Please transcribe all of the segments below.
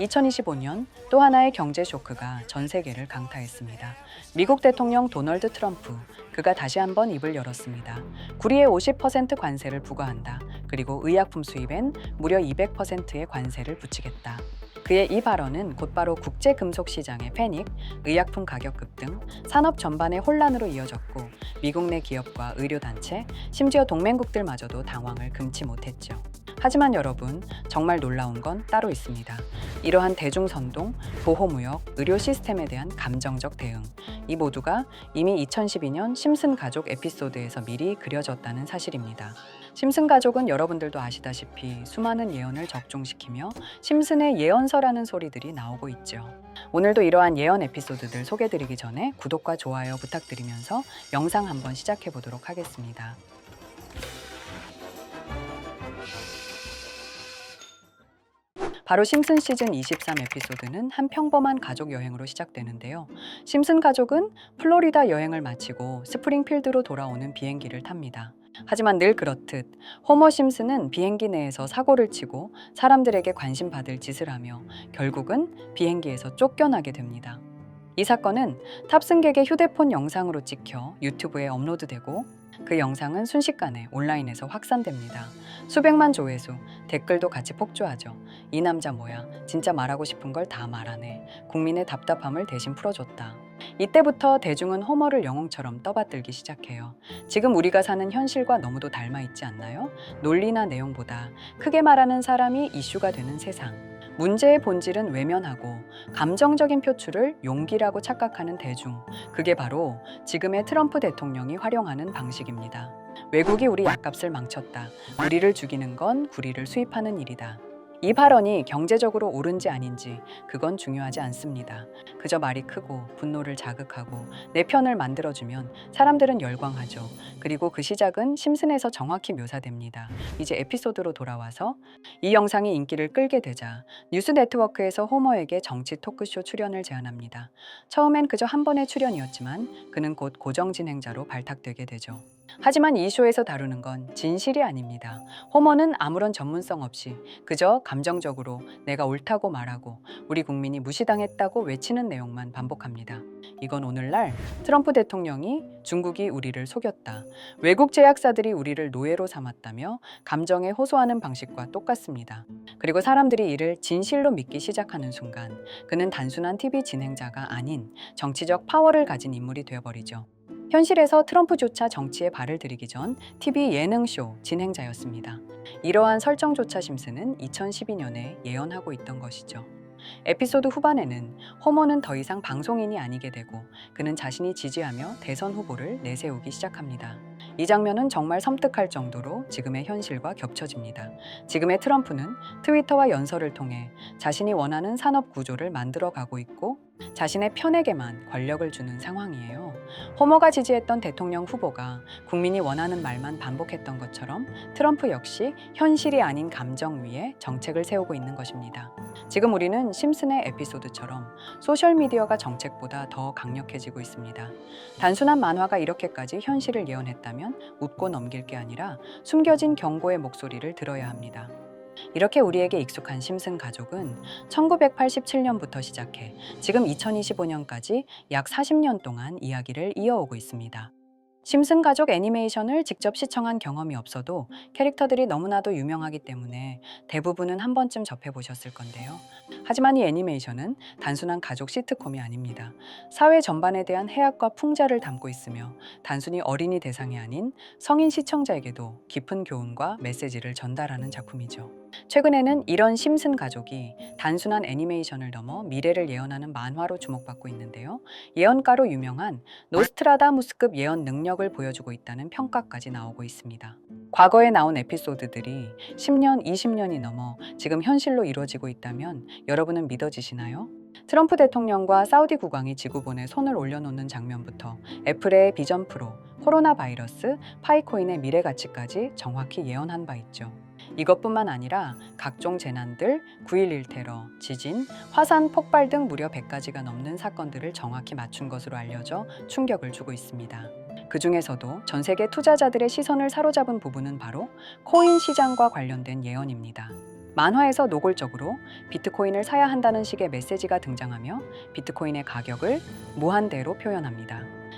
2025년 또 하나의 경제 쇼크가 전 세계를 강타했습니다. 미국 대통령 도널드 트럼프 그가 다시 한번 입을 열었습니다. 구리에 50% 관세를 부과한다. 그리고 의약품 수입엔 무려 200%의 관세를 붙이겠다. 그의 이 발언은 곧바로 국제 금속 시장의 패닉, 의약품 가격 급등, 산업 전반의 혼란으로 이어졌고 미국 내 기업과 의료 단체, 심지어 동맹국들마저도 당황을 금치 못했죠. 하지만 여러분, 정말 놀라운 건 따로 있습니다. 이러한 대중선동, 보호무역, 의료 시스템에 대한 감정적 대응, 이 모두가 이미 2012년 심슨 가족 에피소드에서 미리 그려졌다는 사실입니다. 심슨 가족은 여러분들도 아시다시피 수많은 예언을 적중시키며 심슨의 예언서라는 소리들이 나오고 있죠. 오늘도 이러한 예언 에피소드들 소개드리기 전에 구독과 좋아요 부탁드리면서 영상 한번 시작해 보도록 하겠습니다. 바로 심슨 시즌 23 에피소드는 한 평범한 가족 여행으로 시작되는데요. 심슨 가족은 플로리다 여행을 마치고 스프링필드로 돌아오는 비행기를 탑니다. 하지만 늘 그렇듯 호머 심슨은 비행기 내에서 사고를 치고 사람들에게 관심 받을 짓을 하며 결국은 비행기에서 쫓겨나게 됩니다. 이 사건은 탑승객의 휴대폰 영상으로 찍혀 유튜브에 업로드되고 그 영상은 순식간에 온라인에서 확산됩니다. 수백만 조회수, 댓글도 같이 폭주하죠. 이 남자 뭐야? 진짜 말하고 싶은 걸 다 말하네. 국민의 답답함을 대신 풀어줬다. 이때부터 대중은 호머를 영웅처럼 떠받들기 시작해요. 지금 우리가 사는 현실과 너무도 닮아 있지 않나요? 논리나 내용보다 크게 말하는 사람이 이슈가 되는 세상. 문제의 본질은 외면하고 감정적인 표출을 용기라고 착각하는 대중. 그게 바로 지금의 트럼프 대통령이 활용하는 방식입니다. 외국이 우리 약값을 망쳤다. 우리를 죽이는 건 구리를 수입하는 일이다. 이 발언이 경제적으로 옳은지 아닌지 그건 중요하지 않습니다. 그저 말이 크고 분노를 자극하고 내 편을 만들어주면 사람들은 열광하죠. 그리고 그 시작은 심슨에서 정확히 묘사됩니다. 이제 에피소드로 돌아와서 이 영상이 인기를 끌게 되자 뉴스 네트워크에서 호머에게 정치 토크쇼 출연을 제안합니다. 처음엔 그저 한 번의 출연이었지만 그는 곧 고정 진행자로 발탁되게 되죠. 하지만 이 쇼에서 다루는 건 진실이 아닙니다. 호머는 아무런 전문성 없이 그저 감정적으로 내가 옳다고 말하고 우리 국민이 무시당했다고 외치는 내용만 반복합니다. 이건 오늘날 트럼프 대통령이 중국이 우리를 속였다. 외국 제약사들이 우리를 노예로 삼았다며 감정에 호소하는 방식과 똑같습니다. 그리고 사람들이 이를 진실로 믿기 시작하는 순간 그는 단순한 TV 진행자가 아닌 정치적 파워를 가진 인물이 되어버리죠. 현실에서 트럼프조차 정치에 발을 들이기 전 TV 예능쇼 진행자였습니다. 이러한 설정조차 심슨은 2012년에 예언하고 있던 것이죠. 에피소드 후반에는 호머는 더 이상 방송인이 아니게 되고 그는 자신이 지지하며 대선 후보를 내세우기 시작합니다. 이 장면은 정말 섬뜩할 정도로 지금의 현실과 겹쳐집니다. 지금의 트럼프는 트위터와 연설을 통해 자신이 원하는 산업 구조를 만들어 가고 있고 자신의 편에게만 권력을 주는 상황이에요. 호머가 지지했던 대통령 후보가 국민이 원하는 말만 반복했던 것처럼 트럼프 역시 현실이 아닌 감정 위에 정책을 세우고 있는 것입니다. 지금 우리는 심슨의 에피소드처럼 소셜미디어가 정책보다 더 강력해지고 있습니다. 단순한 만화가 이렇게까지 현실을 예언했다면 웃고 넘길 게 아니라 숨겨진 경고의 목소리를 들어야 합니다. 이렇게 우리에게 익숙한 심슨 가족은 1987년부터 시작해 지금 2025년까지 약 40년 동안 이야기를 이어오고 있습니다. 심슨 가족 애니메이션을 직접 시청한 경험이 없어도 캐릭터들이 너무나도 유명하기 때문에 대부분은 한 번쯤 접해보셨을 건데요. 하지만 이 애니메이션은 단순한 가족 시트콤이 아닙니다. 사회 전반에 대한 해악과 풍자를 담고 있으며 단순히 어린이 대상이 아닌 성인 시청자에게도 깊은 교훈과 메시지를 전달하는 작품이죠. 최근에는 이런 심슨 가족이 단순한 애니메이션을 넘어 미래를 예언하는 만화로 주목받고 있는데요. 예언가로 유명한 노스트라다무스급 예언 능력을 보여주고 있다는 평가까지 나오고 있습니다. 과거에 나온 에피소드들이 10년, 20년이 넘어 지금 현실로 이루어지고 있다면 여러분은 믿어지시나요? 트럼프 대통령과 사우디 국왕이 지구본에 손을 올려놓는 장면부터 애플의 비전 프로, 코로나 바이러스, 파이코인의 미래 가치까지 정확히 예언한 바 있죠. 이것뿐만 아니라 각종 재난들, 9.11 테러, 지진, 화산 폭발 등 무려 100가지가 넘는 사건들을 정확히 맞춘 것으로 알려져 충격을 주고 있습니다. 그 중에서도 전 세계 투자자들의 시선을 사로잡은 부분은 바로 코인 시장과 관련된 예언입니다. 만화에서 노골적으로 비트코인을 사야 한다는 식의 메시지가 등장하며 비트코인의 가격을 무한대로 표현합니다.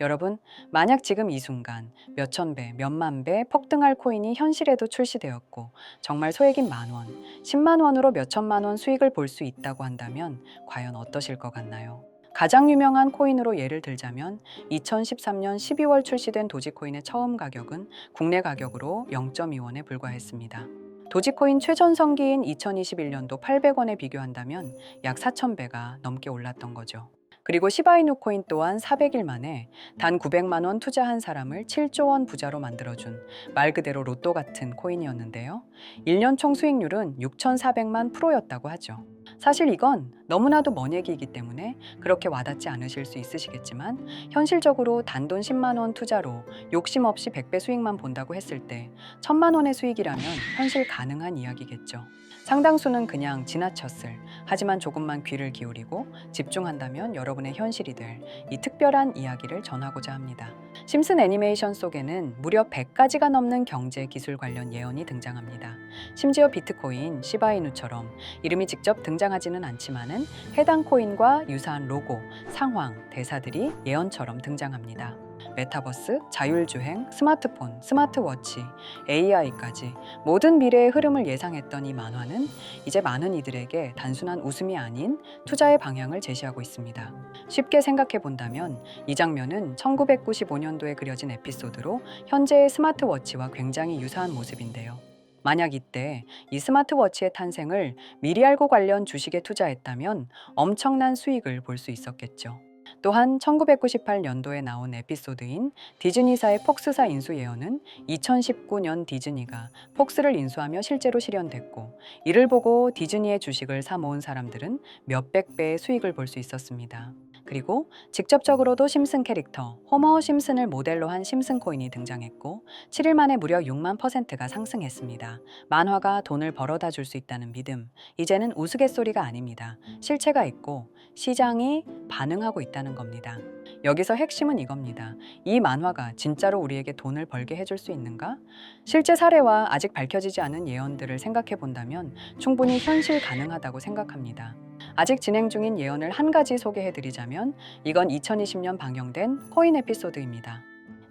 여러분, 만약 지금 이 순간 몇천 배, 몇만 배 폭등할 코인이 현실에도 출시되었고 정말 소액인 만 원, 10만 원으로 몇천만 원 수익을 볼 수 있다고 한다면 과연 어떠실 것 같나요? 가장 유명한 코인으로 예를 들자면 2013년 12월 출시된 도지코인의 처음 가격은 국내 가격으로 0.2원에 불과했습니다. 도지코인 최전성기인 2021년도 800원에 비교한다면 약 4,000배가 넘게 올랐던 거죠. 그리고 시바이누 코인 또한 400일 만에 단 900만 원 투자한 사람을 7조 원 부자로 만들어준 말 그대로 로또 같은 코인이었는데요. 1년 총 수익률은 6,400만 프로였다고 하죠. 사실 이건 너무나도 먼 얘기이기 때문에 그렇게 와닿지 않으실 수 있으시겠지만 현실적으로 단돈 10만 원 투자로 욕심 없이 100배 수익만 본다고 했을 때 1000만 원의 수익이라면 현실 가능한 이야기겠죠. 상당수는 그냥 지나쳤을 하지만 조금만 귀를 기울이고 집중한다면 여러분의 현실이 될 이 특별한 이야기를 전하고자 합니다. 심슨 애니메이션 속에는 무려 100가지가 넘는 경제 기술 관련 예언이 등장합니다. 심지어 비트코인, 시바이누처럼 이름이 직접 등장하지는 않지만은 해당 코인과 유사한 로고, 상황, 대사들이 예언처럼 등장합니다. 메타버스, 자율주행, 스마트폰, 스마트워치, AI까지 모든 미래의 흐름을 예상했던 이 만화는 이제 많은 이들에게 단순한 웃음이 아닌 투자의 방향을 제시하고 있습니다. 쉽게 생각해 본다면 이 장면은 1995년도에 그려진 에피소드로 현재의 스마트워치와 굉장히 유사한 모습인데요. 만약 이때 이 스마트워치의 탄생을 미리 알고 관련 주식에 투자했다면 엄청난 수익을 볼 수 있었겠죠. 또한 1998년도에 나온 에피소드인 디즈니사의 폭스사 인수 예언은 2019년 디즈니가 폭스를 인수하며 실제로 실현됐고 이를 보고 디즈니의 주식을 사 모은 사람들은 몇백 배의 수익을 볼 수 있었습니다. 그리고 직접적으로도 심슨 캐릭터 호머 심슨을 모델로 한 심슨 코인이 등장했고 7일 만에 무려 6만 퍼센트가 상승했습니다. 만화가 돈을 벌어다 줄 수 있다는 믿음 이제는 우스갯소리가 아닙니다. 실체가 있고 시장이 반응하고 있다는 겁니다. 여기서 핵심은 이겁니다. 이 만화가 진짜로 우리에게 돈을 벌게 해줄 수 있는가? 실제 사례와 아직 밝혀지지 않은 예언들을 생각해 본다면 충분히 현실 가능하다고 생각합니다. 아직 진행 중인 예언을 한 가지 소개해 드리자면 이건 2020년 방영된 코인 에피소드입니다.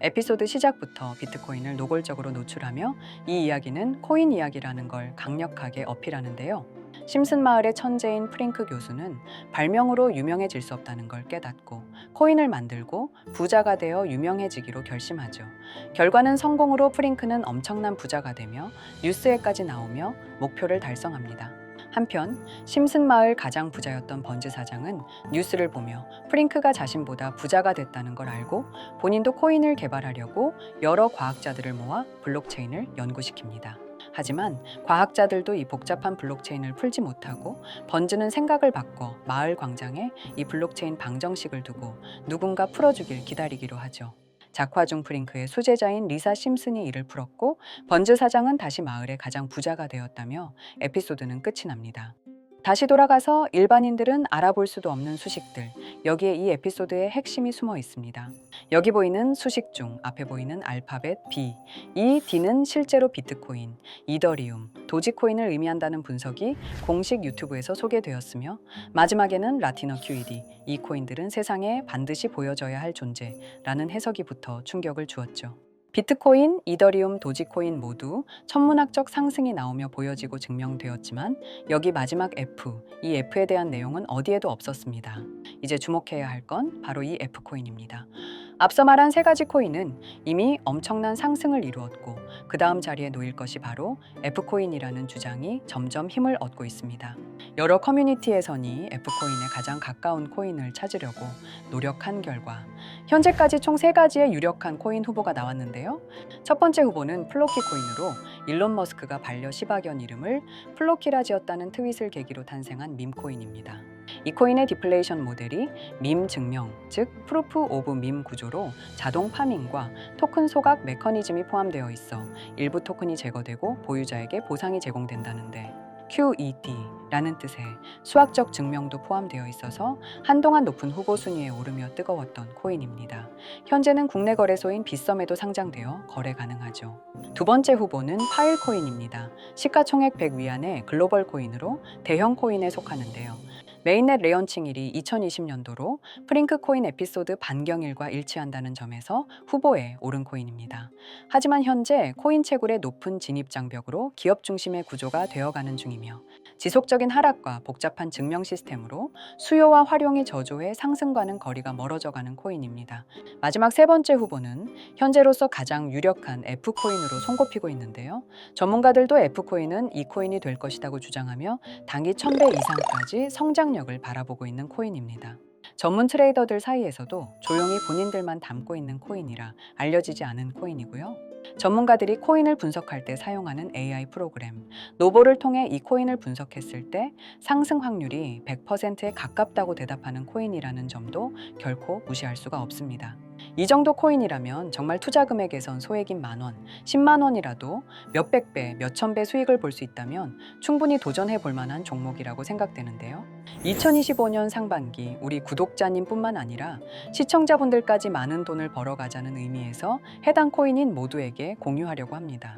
에피소드 시작부터 비트코인을 노골적으로 노출하며 이 이야기는 코인 이야기라는 걸 강력하게 어필하는데요. 심슨 마을의 천재인 프링크 교수는 발명으로 유명해질 수 없다는 걸 깨닫고 코인을 만들고 부자가 되어 유명해지기로 결심하죠. 결과는 성공으로 프링크는 엄청난 부자가 되며 뉴스에까지 나오며 목표를 달성합니다. 한편 심슨 마을 가장 부자였던 번즈 사장은 뉴스를 보며 프링크가 자신보다 부자가 됐다는 걸 알고 본인도 코인을 개발하려고 여러 과학자들을 모아 블록체인을 연구시킵니다. 하지만 과학자들도 이 복잡한 블록체인을 풀지 못하고 번즈는 생각을 바꿔 마을 광장에 이 블록체인 방정식을 두고 누군가 풀어주길 기다리기로 하죠. 작화 중 프링크의 수제자인 리사 심슨이 이를 풀었고 번즈 사장은 다시 마을의 가장 부자가 되었다며 에피소드는 끝이 납니다. 다시 돌아가서 일반인들은 알아볼 수도 없는 수식들, 여기에 이 에피소드의 핵심이 숨어 있습니다. 여기 보이는 수식 중 앞에 보이는 알파벳 B, 이 D는 실제로 비트코인, 이더리움, 도지코인을 의미한다는 분석이 공식 유튜브에서 소개되었으며 마지막에는 라티너 QED, 이 코인들은 세상에 반드시 보여져야 할 존재라는 해석이 붙어 충격을 주었죠. 비트코인, 이더리움, 도지코인 모두 천문학적 상승이 나오며 보여지고 증명되었지만 여기 마지막 F, 이 F에 대한 내용은 어디에도 없었습니다. 이제 주목해야 할 건 바로 이 F코인입니다. 앞서 말한 세 가지 코인은 이미 엄청난 상승을 이루었고 그 다음 자리에 놓일 것이 바로 F코인이라는 주장이 점점 힘을 얻고 있습니다. 여러 커뮤니티에서니 F코인에 가장 가까운 코인을 찾으려고 노력한 결과 현재까지 총 세 가지의 유력한 코인 후보가 나왔는데요. 첫 번째 후보는 플로키 코인으로 일론 머스크가 반려 시바견 이름을 플로키라 지었다는 트윗을 계기로 탄생한 밈 코인입니다. 이 코인의 디플레이션 모델이 밈 증명, 즉 프루프 오브 밈 구조로 자동 파밍과 토큰 소각 메커니즘이 포함되어 있어 일부 토큰이 제거되고 보유자에게 보상이 제공된다는데 QED라는 뜻의 수학적 증명도 포함되어 있어서 한동안 높은 후보 순위에 오르며 뜨거웠던 코인입니다. 현재는 국내 거래소인 빗썸에도 상장되어 거래 가능하죠. 두 번째 후보는 파일 코인입니다. 시가총액 100 위안의 글로벌 코인으로 대형 코인에 속하는데요. 메인넷 레언칭일이 2020년도로 프링크 코인 에피소드 반경일과 일치한다는 점에서 후보에 오른 코인입니다. 하지만 현재 코인 채굴의 높은 진입 장벽으로 기업 중심의 구조가 되어가는 중이며 지속적인 하락과 복잡한 증명 시스템으로 수요와 활용이 저조해 상승과는 거리가 멀어져가는 코인입니다. 마지막 세 번째 후보는 현재로서 가장 유력한 F 코인으로 손꼽히고 있는데요. 전문가들도 F 코인은 이 코인이 될 것이라고 주장하며 단기 1000배 이상까지 성장력을 바라보고 있는 코인입니다. 전문 트레이더들 사이에서도 조용히 본인들만 담고 있는 코인이라 알려지지 않은 코인이고요. 전문가들이 코인을 분석할 때 사용하는 AI 프로그램 노보를 통해 이 코인을 분석했을 때 상승 확률이 100%에 가깝다고 대답하는 코인이라는 점도 결코 무시할 수가 없습니다. 이 정도 코인이라면 정말 투자 금액에선 소액인 만 원, 10만 원이라도 몇백 배, 몇천 배 수익을 볼 수 있다면 충분히 도전해 볼 만한 종목이라고 생각되는데요. 2025년 상반기 우리 구독자님뿐만 아니라 시청자분들까지 많은 돈을 벌어가자는 의미에서 해당 코인인 모두에게 공유하려고 합니다.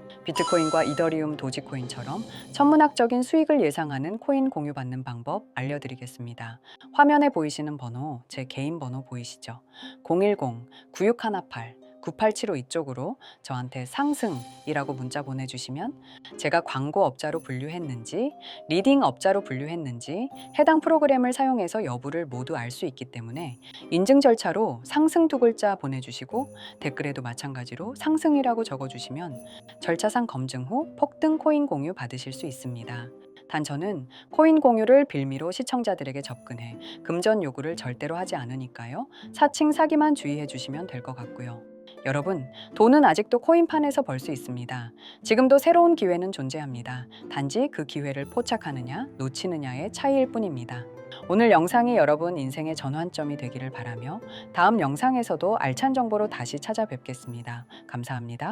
비트코인과 이더리움 도지코인처럼 천문학적인 수익을 예상하는 코인 공유받는 방법 알려드리겠습니다. 화면에 보이시는 번호, 제 개인 번호 보이시죠? 010-9618 9875 이쪽으로 저한테 상승이라고 문자 보내주시면 제가 광고 업자로 분류했는지 리딩 업자로 분류했는지 해당 프로그램을 사용해서 여부를 모두 알 수 있기 때문에 인증 절차로 상승 두 글자 보내주시고 댓글에도 마찬가지로 상승이라고 적어주시면 절차상 검증 후 폭등 코인 공유 받으실 수 있습니다. 단 저는 코인 공유를 빌미로 시청자들에게 접근해 금전 요구를 절대로 하지 않으니까요. 사칭 사기만 주의해 주시면 될 것 같고요. 여러분, 돈은 아직도 코인판에서 벌 수 있습니다. 지금도 새로운 기회는 존재합니다. 단지 그 기회를 포착하느냐, 놓치느냐의 차이일 뿐입니다. 오늘 영상이 여러분 인생의 전환점이 되기를 바라며 다음 영상에서도 알찬 정보로 다시 찾아뵙겠습니다. 감사합니다.